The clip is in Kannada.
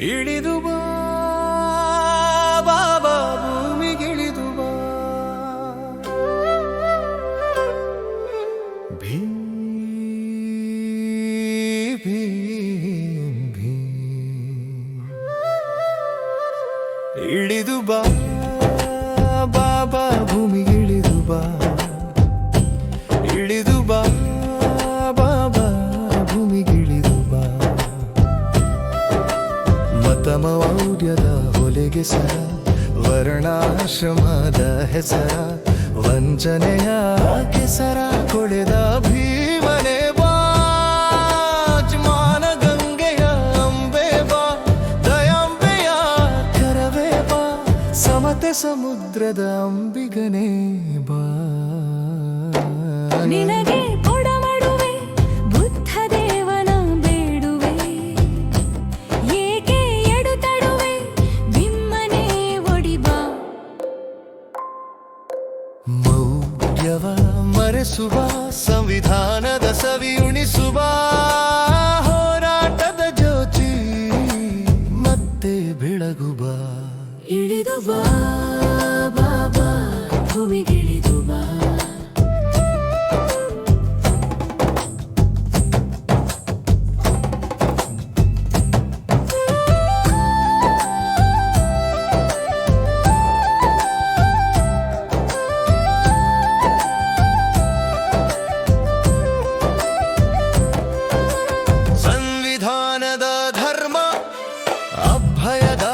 ಇಳಿದು ಬಾ ಬಾ. ಭೀ ಭೀ ಭೀ. ಇಳಿದು ಬಾ. ಉತ್ತಮ ಹೊಲಿಗೆ ಸರ, ವರ್ಣಾಶ್ರಮದ ಹೆಸರ, ವಂಚನೆಯ ಕೆಸರ ಕೊಳೆದ ಭೀಮನೆ ಬಾಜ್ಮಾನ ಗಂಗೆಯ ಅಂಬೆ ದಯಾಂಬೆಯ ಕರವೇ ಸಮತೆ ಸಮುದ್ರದ ಅಂಬಿಗನೇ ಬಾ. ನಿನಗೆ ಬಾಲ್ಯವ ಮರೆಸುವ ಸಂವಿಧಾನದ ಸವಿಯುಣಿಸುವ ಹೋರಾಟದ ಜ್ಯೋತಿ ಮತ್ತೆ ಬೆಳಗುವ. ಇಳಿದುವ ಬಾಬಾ ಭೂಮಿಗಿಳಿದು ಅಭಯದ